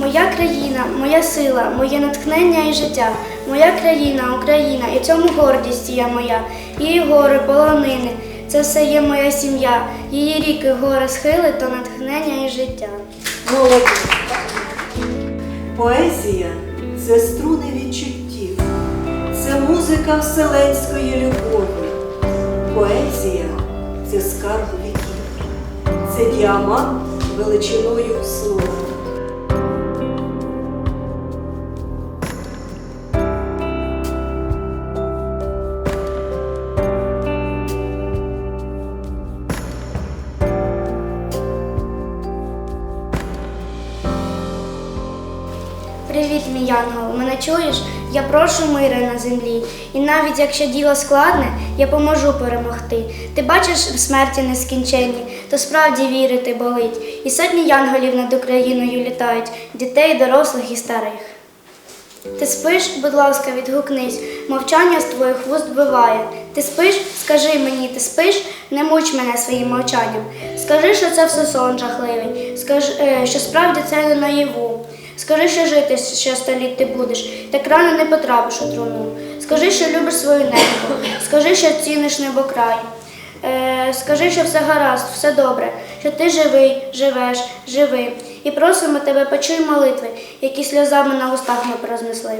Моя країна, моя сила, моє натхнення і життя. Моя країна, Україна, і цьому гордість є моя. Її гори, полонини, це все є моя сім'я. Її ріки, гори, схили, то натхнення і життя. Молодець. Поезія це струни відчуттів, це музика вселенської любові. Поезія це скарб віків, це діамант величиною слова. Привіт, мій янгол, мене чуєш? Я прошу мира на землі. І навіть якщо діло складне, я поможу перемогти. Ти бачиш в смерті нескінченні, то справді вірити болить. І сотні янголів над Україною літають, дітей, дорослих і старих. Ти спиш, будь ласка, відгукнись, мовчання з твоїх вуст вбиває. Ти спиш, скажи мені, ти спиш, не муч мене своїм мовчанням. Скажи, що це все сон жахливий, скажи, е, що справді це не наяву. Скажи, що жити ще століт ти будеш, так рано не потрапиш у труну. Скажи, що любиш свою небо, скажи, що ціниш небокрай. Е, скажи, що все гаразд, все добре, що ти живий, живеш, живи. І просимо тебе, почуй молитви, які сльозами на устах ми рознесли.